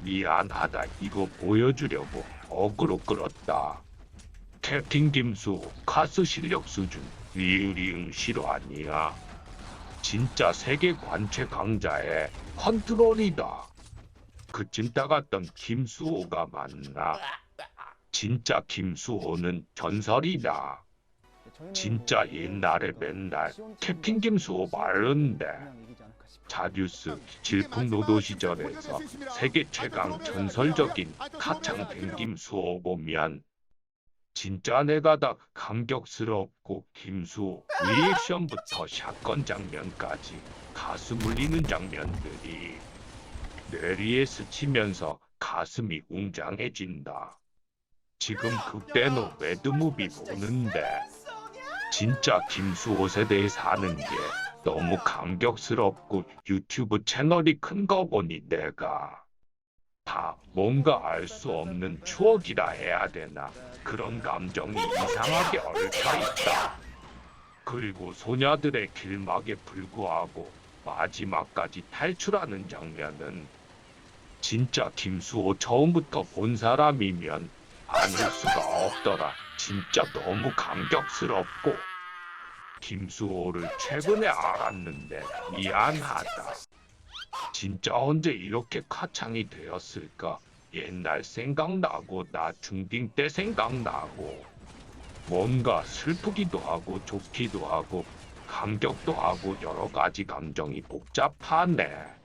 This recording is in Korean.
미안하다 이거 보여주려고 어그로 끌었다. 캡틴 김수 카스 실력 수준 리으리응 실화 아니야. 진짜 세계 관체 강자의 컨트롤이다. 그쯤 따갔던 김수호가 맞나? 진짜 김수호는 전설이다. 진짜 옛날에 맨날 캡틴 김수호 말했는데 자듀스 질풍 노도 시절에서 세계 최강 전설적인 가창 뱅김 수호 보면 진짜 내가 다 감격스럽고 김수호 리액션부터 샷건 장면까지 가슴 울리는 장면들이 뇌리에 스치면서 가슴이 웅장해진다. 지금 그때는 매드무비 보는데 진짜 김수호 세대에 사는 게 너무 감격스럽고 유튜브 채널이 큰 거 보니 내가 다 뭔가 알 수 없는 추억이라 해야 되나 그런 감정이 이상하게 얽혀 있다. 그리고 소녀들의 길막에 불구하고 마지막까지 탈출하는 장면은 진짜 김수호 처음부터 본 사람이면 아닐 수가 없더라. 진짜 너무 감격스럽고 김수호를 최근에 알았는데 미안하다. 진짜 언제 이렇게 가창이 되었을까? 옛날 생각나고 나 중딩 때 생각나고 뭔가 슬프기도 하고 좋기도 하고 감격도 하고 여러 가지 감정이 복잡하네.